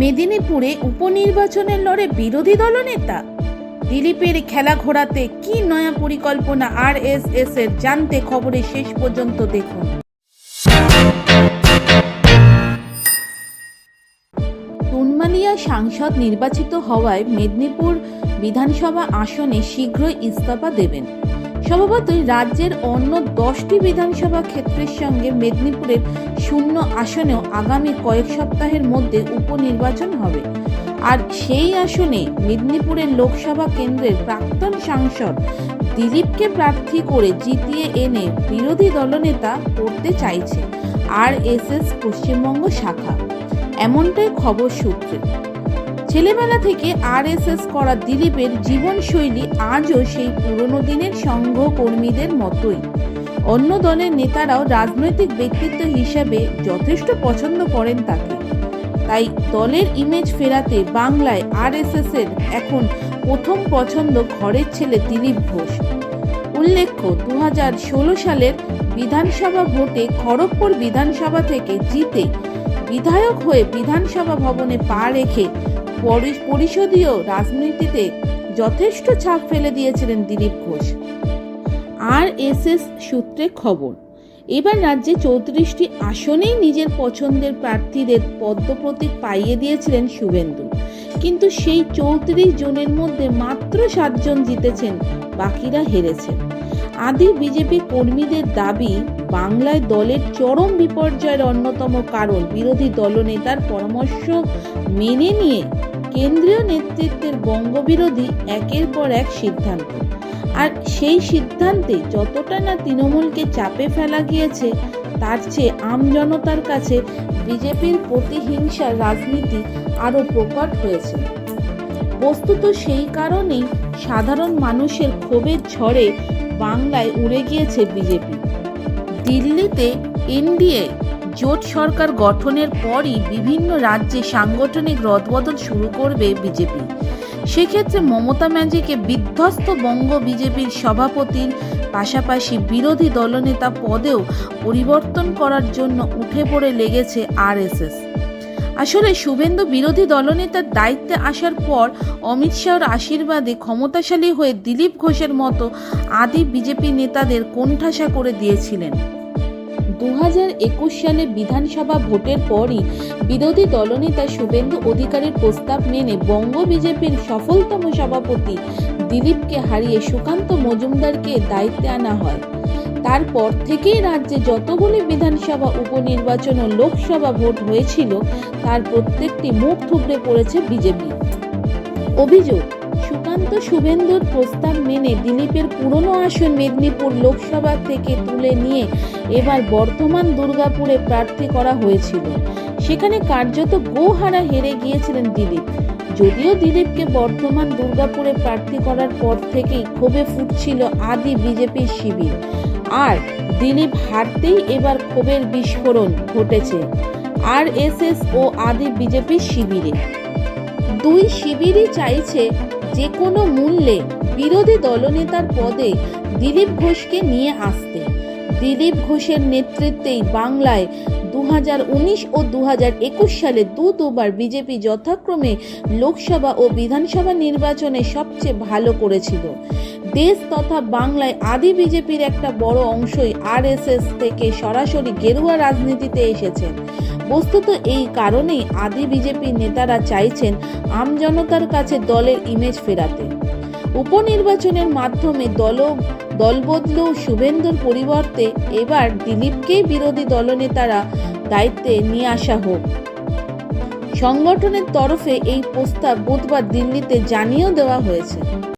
মেদিনীপুরে উপনির্বাচনের লড়ে বিরোধী দলনেতা দিলীপের খেলা ঘোরাতে কি নয়া পরিকল্পনা আর এস এস এর জানতে খবরে শেষ পর্যন্ত দেখুন। তুনমালিয়া সাংসদ নির্বাচিত হওয়ায় মেদিনীপুর বিধানসভা আসনে শীঘ্রই ইস্তফা দেবেন। স্বভাবতই রাজ্যের অন্য দশটি বিধানসভা ক্ষেত্রের সঙ্গে মেদিনীপুরের শূন্য আসনেও আগামী কয়েক সপ্তাহের মধ্যে উপনির্বাচন হবে। আর সেই আসনে মেদিনীপুরের লোকসভা কেন্দ্রের প্রাক্তন সাংসদ দিলীপকে প্রার্থী করে জিতিয়ে এনে বিরোধী দলনেতা করতে চাইছে আর এস এস পশ্চিমবঙ্গ শাখা। এমনটাই খবর সূত্রে। ছেলেবেলা থেকে আরএসএস করা দিলীপের জীবনশৈলী আজও সেই পুরনো দিনের সংঘ কর্মীদের মতোই। অন্য দলের নেতারাও রাজনৈতিক ব্যক্তিত্ব হিসাবে যথেষ্ট পছন্দ করেন তাকে। তাই দলের ইমেজ ফেরাতে বাংলায় আরএসএস এর এখন প্রথম পছন্দ ঘরের ছেলে দিলীপ ঘোষ। উল্লেখ্য দু হাজার ষোলো সালের বিধানসভা ভোটে খড়গপুর বিধানসভা থেকে জিতে বিধায়ক হয়ে বিধানসভা ভবনে পা রেখে পরিষদীয় রাজনীতিতে যথেষ্ট ছাপ ফেলে দিয়েছিলেন Dilip Ghosh. R S S সূত্রে খবর, এবার রাজ্যে চৌত্রিশটি আসনেই নিজের পছন্দের প্রার্থীদের পদ্মপ্রতীক পাইয়ে দিয়েছিলেন শুভেন্দু। কিন্তু সেই চৌত্রিশ জনের মধ্যে মাত্র সাতজন জিতেছেন, বাকিরা হেরেছেন। আদি বিজেপি কর্মীদের দাবি, বাংলায় দলের চরম বিপর্যয়ের অন্যতম কারণ বিরোধী দলনেতার পরামর্শ মেনে নিয়ে কেন্দ্রীয় নেতৃত্বের বঙ্গবিরোধী একের পর এক সিদ্ধান্ত। আর সেই সিদ্ধান্তে যতটা না তৃণমূলকে চাপে ফেলা গিয়েছে, তার চেয়ে আমজনতার কাছে বিজেপির প্রতিহিংসার রাজনীতি আরও প্রকট হয়েছে। বস্তুত সেই কারণেই সাধারণ মানুষের ক্ষোভের ঝড়ে বাংলায় উড়ে গিয়েছে বিজেপি। দিল্লিতে এনডিএ, জোট সরকার গঠনের পরই বিভিন্ন রাজ্যে সাংগঠনিক রদবদল শুরু করবে বিজেপি। সেক্ষেত্রে মমতা ম্যাজিকে বিধ্বস্ত বঙ্গ বিজেপির সভাপতির পাশাপাশি বিরোধী দলনেতা পদেও পরিবর্তন করার জন্য উঠে পড়ে লেগেছে আরএসএস। আসলে শুভেন্দু বিরোধী দলনেতার দায়িত্বে আসার পর অমিত শাহর আশীর্বাদে ক্ষমতাশালী হয়ে দিলীপ ঘোষের মতো আদি বিজেপি নেতাদের কোণঠাসা করে দিয়েছিলেন। দু একুশ সালে বিধানসভা ভোটের পরই বিরোধী দলনেতা শুভেন্দু অধিকারীর প্রস্তাব মেনে বঙ্গ বিজেপির সফলতম সভাপতি দিলীপকে হারিয়ে সুকান্ত মজুমদারকে দায়িত্বে আনা হয়। তারপর থেকেই রাজ্যে যতগুলি বিধানসভা, উপনির্বাচন ও লোকসভা ভোট হয়েছিল, তার প্রত্যেকটি মুখ থুবড়ে পড়েছে বিজেপি। অভিযোগ, সুকান্ত শুভেন্দুর প্রস্তাব মেনে দিলীপের পুরনো আসন মেদিনীপুর লোকসভা থেকে তুলে নিয়ে এবার বর্তমান দুর্গাপুরে প্রার্থী করা হয়েছিল। সেখানে কার্যত গোহারা হেরে গিয়েছিলেন দিলীপ। যদিও দিলীপকে বর্তমান দুর্গাপুরে প্রার্থী করার পর থেকেই ক্ষোভে ফুটছিল আদি বিজেপির শিবির। আর দিলীপ হারতেই এবার ক্ষোভের বিস্ফোরণ ঘটেছে আর ও আদি বিজেপির শিবিরে। দুই শিবিরই চাইছে যে কোনো মূল্যে বিরোধী দলনেতার পদে দিলীপ ঘোষকে নিয়ে আসতে। দিলীপ ঘোষের নেতৃত্বেই বাংলায় দু হাজার উনিশ ও দু হাজার একুশ সালে দু দুবার বিজেপি যথাক্রমে লোকসভা ও বিধানসভা নির্বাচনে সবচেয়ে ভালো করেছিল। দেশ তথা বাংলায় আদি বিজেপির একটা বড় অংশই আরএসএস থেকে সরাসরি গেরুয়া রাজনীতিতে এসেছেন বস্তুত এই কারণেই আদি বিজেপি নেতারা চাইছেন আমজনতার কাছে দলের ইমেজ ফেরাতে। উপনির্বাচনের মাধ্যমে দল দলবদলু শুভেন্দুর পরিবর্তে এবার দিলীপকেই বিরোধী দলনেতারা দায়িত্বে নিয়ে আসা হোক। সংগঠনের তরফে এই প্রস্তাব বুধবার দিল্লিতে জানিয়েও দেওয়া হয়েছে।